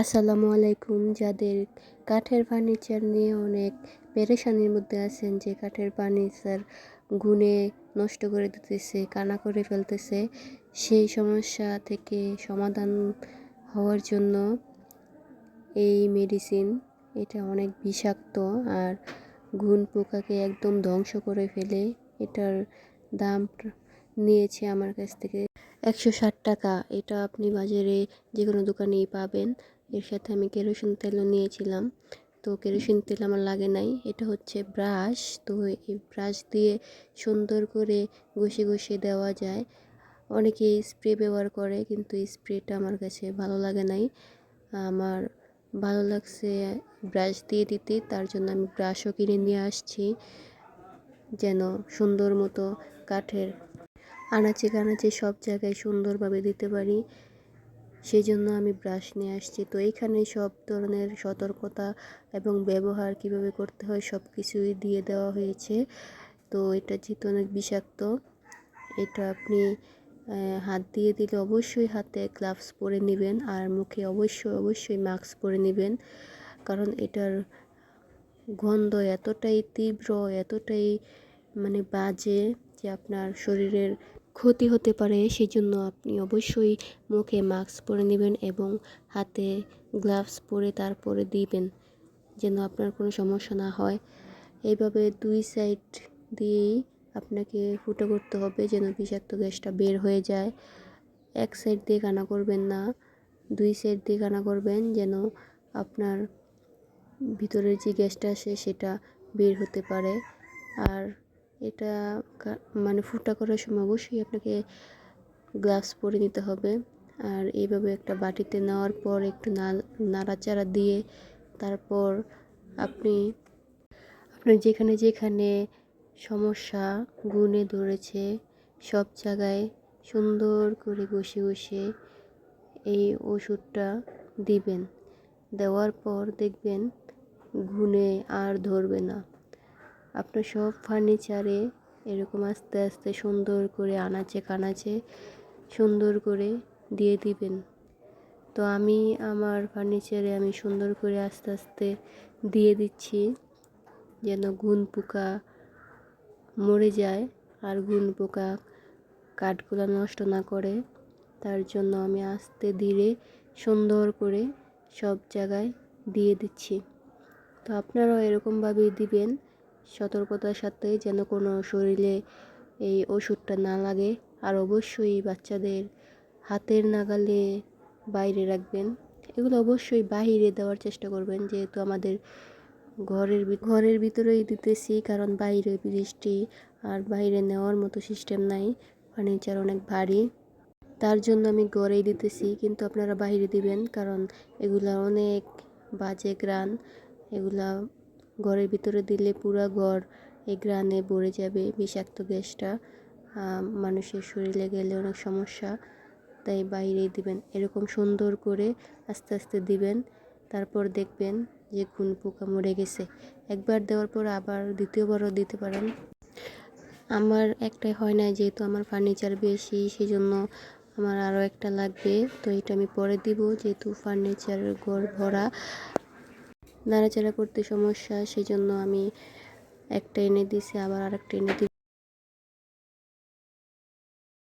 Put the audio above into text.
আসসালামু আলাইকুম। যাদের কাঠের ফার্নিচার নিয়ে অনেক পেরেশানির মধ্যে আছেন, যে কাঠের ফার্নিচার গুনে নষ্ট করে দিতেছে, কানা করে ফেলতেছে, সেই সমস্যা থেকে সমাধান হওয়ার জন্য এই মেডিসিন, এটা অনেক বিষাক্ত আর ঘুন পোকাকে একদম ধ্বংস করে ফেলে। এটার দাম নিয়েছে আমার কাছ থেকে। একশো ষাট টাকা। এটা আপনি বাজারে যে কোনো দোকানেই পাবেন। এর সাথে আমি কেরোসিন তেলও নিয়েছিলাম। তো কেরোসিন তেল আমার লাগে নাই। এটা হচ্ছে ব্রাশ। তো এই ব্রাশ দিয়ে সুন্দর করে ঘষে ঘষে দেওয়া যায়। অনেকে স্প্রে ব্যবহার করে, কিন্তু স্প্রেটা আমার কাছে ভালো লাগে নাই। আমার ভালো লাগছে ব্রাশ দিয়ে দিতে। তার জন্য আমি ব্রাশও কিনে নিয়ে আসছি। যেন সুন্দর মতো কাঠের আনাচে কানাচে সব জায়গায় সুন্দরভাবে দিতে পারি। সেই জন্য আমি ব্রাশ নিয়ে আসছি। তো এইখানে সব ধরনের সতর্কতা এবং ব্যবহার কীভাবে করতে হয় সব কিছুই দিয়ে দেওয়া হয়েছে। তো এটা যেহেতু অনেক বিষাক্ত। এটা আপনি হাত দিয়ে দিলে অবশ্যই হাতে গ্লাভস পরে নেবেন আর মুখে অবশ্যই অবশ্যই মাস্ক পরে নেবেন। কারণ এটার গন্ধ এতটাই তীব্র, এতটাই মানে বাজে যে আপনার শরীরের ক্ষতি হতে পারে সেই জন্য আপনি অবশ্যই মুখে মাস্ক পরে নেবেন এবং হাতে গ্লাভস পরে তারপরে দিবেন, যেন আপনার কোনো সমস্যা না হয়। এইভাবে দুই সাইড দিয়েই আপনাকে ফুটো করতে হবে, যেন বিষাক্ত গ্যাসটা বের হয়ে যায়। এক সাইড দিয়ে কানা করবেন না, দুই সাইড দিয়ে কানা করবেন যেন আপনার ভিতরের যে গ্যাসটা আসে সেটা বের হতে পারে। আর এটা মানে ফুটা করার সময় অবশ্যই আপনাকে গ্লাভস পরে নিতে হবে। আর এইভাবে একটা বাটিতে নেওয়ার পর একটু নাড়াচাড়া দিয়ে তারপর আপনি, আপনার যেখানে যেখানে সমস্যা গুনে ধরেছে, সব জায়গায় সুন্দর করে বসে বসে এই ওষুধটা দিবেন। দেওয়ার পর দেখবেন গুনে আর ধরবে না। আপনার সব ফার্নিচারে এরকম আস্তে আস্তে সুন্দর করে আনাচে কানাচে সুন্দর করে দিয়ে দিবেন। তো আমি আমার ফার্নিচারে আমি সুন্দর করে আস্তে আস্তে দিয়ে দিচ্ছি যেন গুণ পোকা মরে যায় আর গুণ পোকা কাঠগুলো নষ্ট না করে। তার জন্য আমি আস্তে ধীরে সুন্দর করে সব জায়গায় দিয়ে দিচ্ছি। তো আপনারাও এরকমভাবেই দিবেন। সতর্কতার সাথে যেন কোনো শরীরে এই ওষুধটা না লাগে। আর অবশ্যই বাচ্চাদের হাতের নাগালে বাইরে রাখবেন। এগুলো অবশ্যই বাহিরে দেওয়ার চেষ্টা করবেন, যেহেতু আমাদের ঘরের ঘরের ভিতরেই দিতেছি, কারণ বাইরে বৃষ্টি আর বাইরে নেওয়ার মতো সিস্টেম নাই। ফার্নিচার অনেক ভারী। তার জন্য আমি ঘরেই দিতেছি, কিন্তু আপনারা বাইরে দিবেন, কারণ এগুলা অনেক বাজে গ্রান এগুলা ঘরের ভিতরে দিলে পুরো ঘর এই গ্রানে ভরে যাবে, বিষাক্ত গ্যাসটা। মানুষের শরীরে গেলে অনেক সমস্যা, তাই বাইরেই দিবেন। এরকম সুন্দর করে আস্তে আস্তে দিবেন, তারপর দেখবেন যে ঘুন পোকা মরে গেছে। একবার দেওয়ার পর আবার দ্বিতীয়বারও দিতে পারেন। আমার একটাই হয় না, যেহেতু আমার ফার্নিচার বেশি সেই জন্য আমার আরও একটা লাগবে। তো এটা আমি পরে দিব, যেহেতু ফার্নিচারের ঘর ভরা নাড়াচাড়া করতে সমস্যা সেই জন্য আমি একটা এনে দিছি আবার আরেকটা এনে দিব